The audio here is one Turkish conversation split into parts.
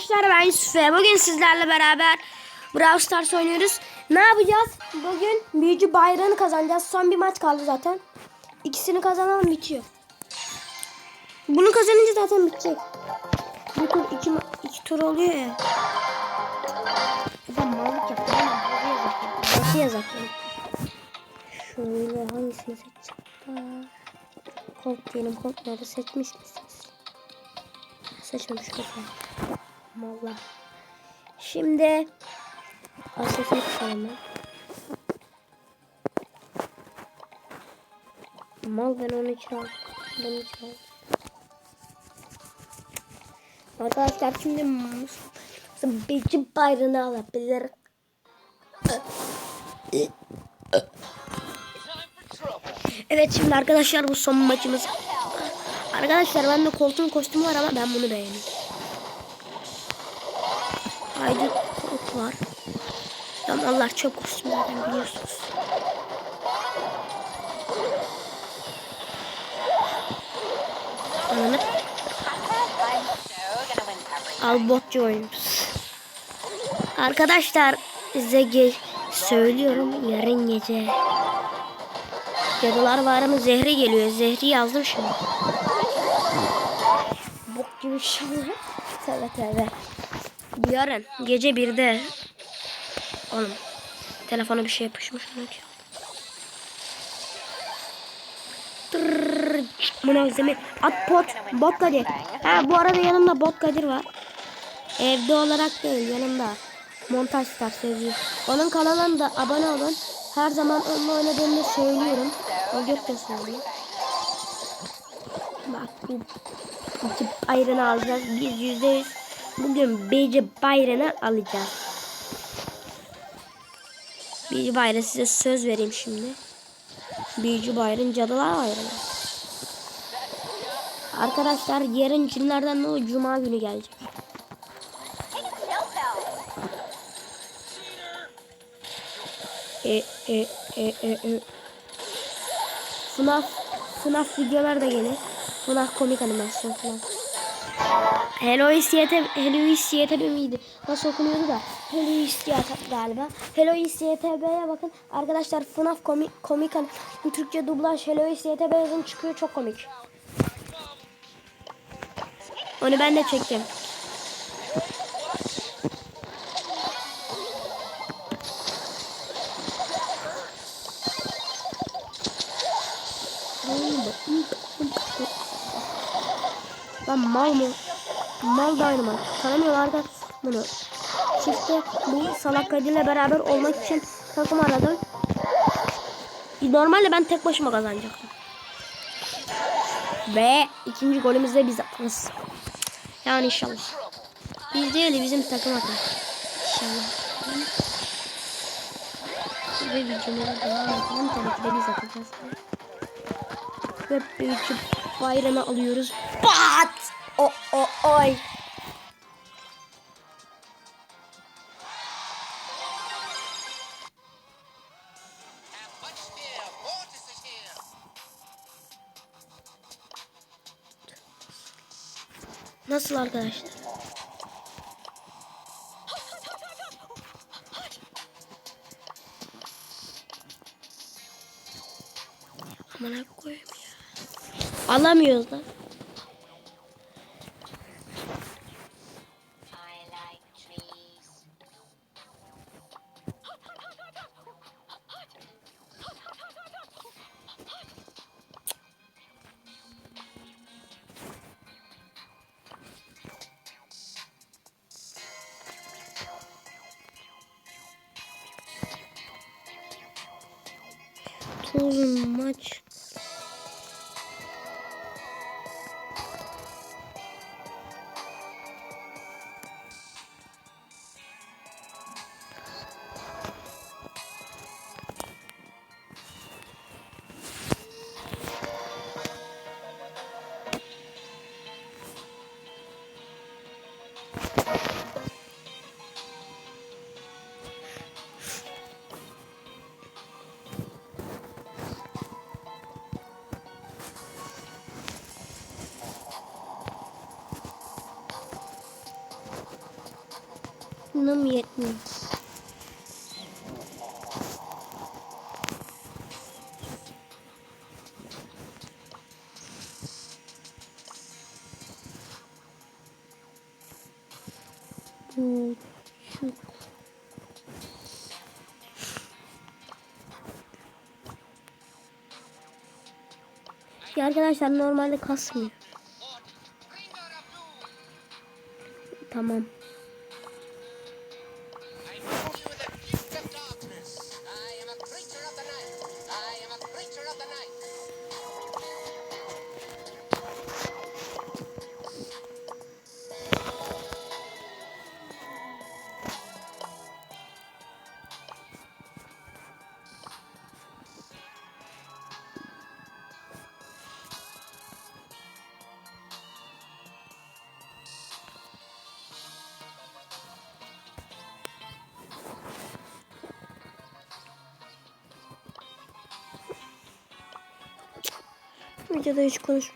arkadaşlar ben Yusuf ve bugün sizlerle beraber Brawl Stars oynuyoruz. Ne yapacağız? Bugün büyücü bayrağını kazanacağız. Son bir maç kaldı zaten. İkisini kazanalım bitiyor. Bunu kazanınca zaten bitecek. Tur iki, iki tur oluyor ya. Ben mallık yaptım nasıl yazak? Şöyle hangisini seçeceğim? Colt diyelim. Colt'ları seçmiş misiniz? Seçmemiş Colt'ları. Valla. Şimdi çıkaralım ben. Mal ben onu aldım. Bunu aldım. Arkadaşlar şimdi Bici bayrağını alabilir. Evet şimdi arkadaşlar bu son maçımız. Arkadaşlar bende koltuğun kostümü var ama ben bunu beğendim. Haydi kolt var. Yamallar çöp kostümlerden biliyorsunuz. Ananı al botçu oynuyoruz. Arkadaşlar size söylüyorum yarın gece Cadılar var ama Zehri geliyor. Zehri yazdım şimdi. Bok gibi şey oluyor. Tövbe tövbe. Yarın gece birde. Oğlum telefona bir şey yapışmış. Onu ki. Tırrrr, Bu ne zemi? At pot. Bot Kadir. Ha bu arada yanımda bot Kadir var. Evde olarak değil yanımda. Montaj Star seviyor. Onun kanalına da abone olun. Her zaman onunla oynadığımı söylüyorum. O göt de söylüyor. Bak bu iki bayrağını alacağız. Biz yüzde yüz bugün Beyci bayrağını alacağız. Beyci bayrağı size söz vereyim şimdi. Büyücü bayrağın cadılar bayrağı. Arkadaşlar yarın günlerden ne o cuma günü gelecek. E e e e e. FNAF FNAF videolar da gelir. FNAF komik animasyon falan. Hello İstiyete miydi? Nasıl okunuyordu da? Hello İstiyete galiba. Hello İstiyete'ye bakın. Arkadaşlar FNAF komik komik Türkçe dublaj Hello İstiyete yazın çıkıyor çok komik. Onu ben de çektim. Lan mal mı? Mal dynamite. Tanımıyorlar da bunu. Çifte bu salak Kadir'le beraber olmak için takım aradım. Normalde ben tek başıma kazanacaktım. Ve ikinci golümüzü de biz atarız. Yani inşallah. Biz değil bizim takım atar. İnşallah. Ve videoları devam edelim. Tabii ki de biz atacağız. Ve büyük bayrağını alıyoruz. Bat! O o oy. Nasıl arkadaşlar? Aman koyayım ya. Alamıyoruz lan. Uzun maç. Nım yetmiyor. Bu şu Ya arkadaşlar normalde kasmıyor. Tamam. Videoda hiç konuş.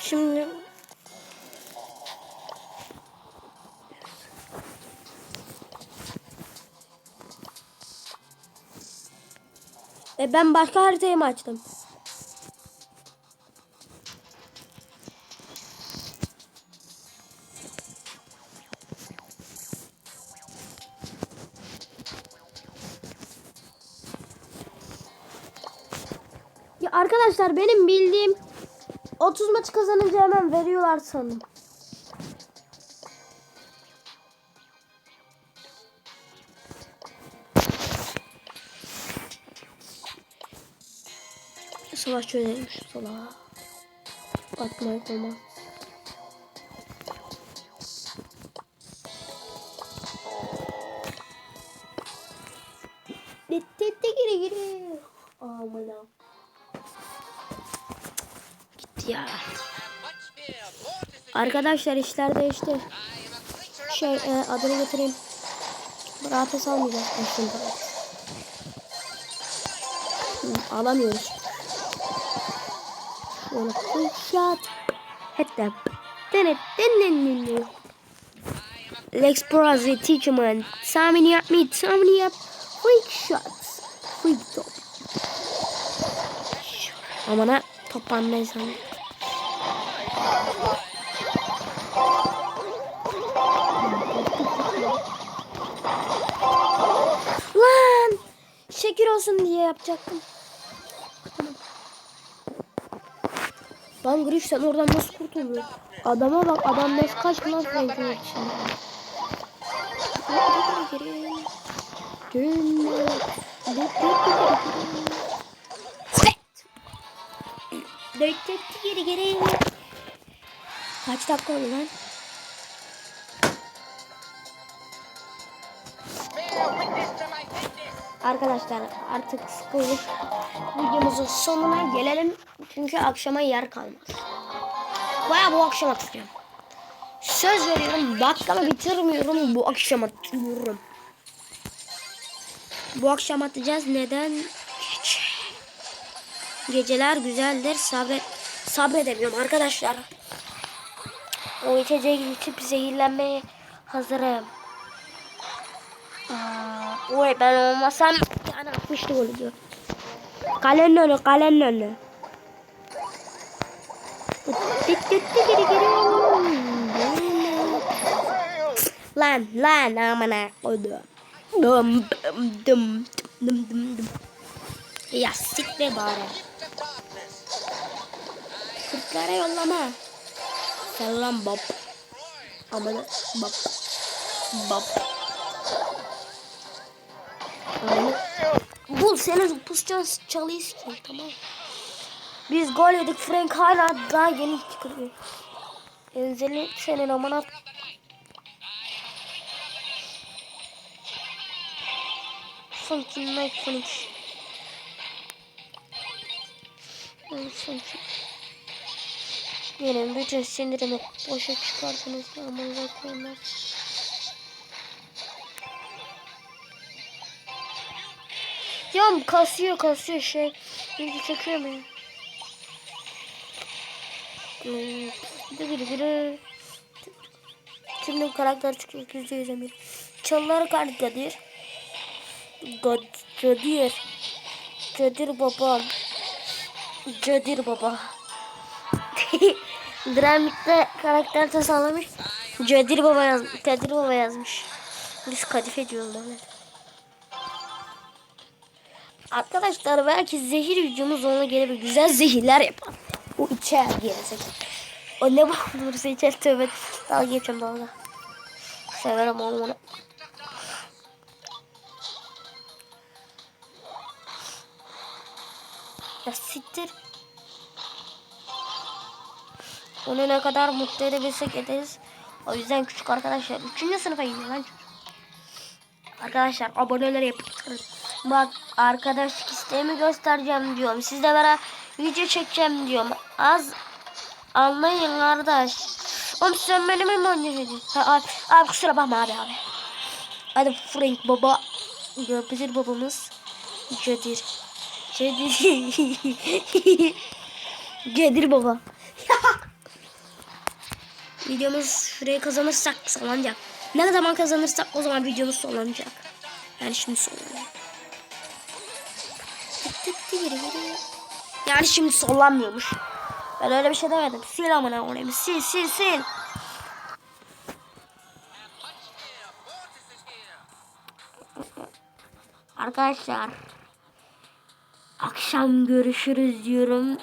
Şimdi E ben başka haritayı mı açtım? Arkadaşlar benim bildiğim 30 maç kazanınca hemen veriyorlar sanırım. Savaş çözelim şu salağa. Atmayı. Arkadaşlar işler değişti. Şey e, adını getireyim. Rahatsız almayacağız aslında. Alamıyoruz. Şöyle kuşat. Hatta. Dene dene Lex Brazil Teacherman. Samini yap me. Samini yap. Freak shots. Freak top. Aman ha. Topan ne sanırım. Lan! Şekil olsun diye yapacaktım. Tamam. Lan sen oradan nasıl kurtuldun? Adama bak adam nasıl kaçtı lan Frank'in içinde. Geri geri. Kaç dakika oldu lan? Arkadaşlar artık sıkıldık. Videomuzun sonuna gelelim. Çünkü akşama yer kalmaz. Baya bu akşam atacağım. Söz veriyorum dakikamı bitirmiyorum bu akşam atıyorum. Bu akşam atacağız. Neden? Gece. Geceler güzeldir. Sabret sabredemiyorum arkadaşlar. O içeceği içip zehirlenmeye hazırım. Aa, Oy ben olmasam bir tane atmıştı golü diyor. Kalenin önü, kalenin önü. Lan lan amına koydum. Dum dum dum dum dum dum. Ya siktir bari. Kırklara yollama. Selam bab. Amına bab. Bab. Amına. Bul senin puscan çalıyı sikeyim tamam. Biz gol yedik Frank hala daha yeni çıkıyor. Enzeli senin amına. Funky night. Evet, Funky. Benim bütün sinirimi boşa çıkardınız. Aman koymaz. Ya kasıyor kasıyor şey. Bilgi çekiyor mu? Gıdı. şimdi karakter çıkıyor yüzde yüz emir. Çalılar kart Kadir. God, Kadir. Kadir babam. Kadir baba. Dramik'te karakter tasarlamış. Kadir baba yaz, Kadir baba yazmış. Biz kadife diyoruz. Arkadaşlar belki zehir gücümüz ona gelebilir. Güzel zehirler yapar. O içer gelecek. O ne bulursa içer tövbe. Dalga geçiyorum dalga. Severim onu Onu ne kadar mutlu edebilsek ederiz. O yüzden küçük arkadaşlar. Üçüncü sınıfa gidiyor lan çocuk. Arkadaşlar aboneler yapın. Bak arkadaşlık isteğimi göstereceğim diyorum. Sizle beraber video çekeceğim diyorum. Az anlayın kardeş. Oğlum sen benimle mi oynuyorsun? Abi, kusura bakma abi abi. Hadi Frank baba. Göbezir babamız. Cedir. Cedir. Cedir baba. Videomuz şuraya kazanırsak sonlanacak. Ne zaman kazanırsak o zaman videomuz sonlanacak. Yani şimdi sonlanacak. Yani şimdi sonlanmıyormuş. Ben öyle bir şey demedim. Sil amına koyayım. Sil sil sil. Arkadaşlar. Akşam görüşürüz diyorum.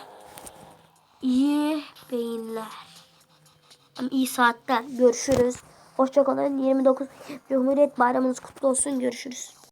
İyi beyinler. İyi saatte görüşürüz. Hoşçakalın. 29 Cumhuriyet Bayramınız kutlu olsun. Görüşürüz.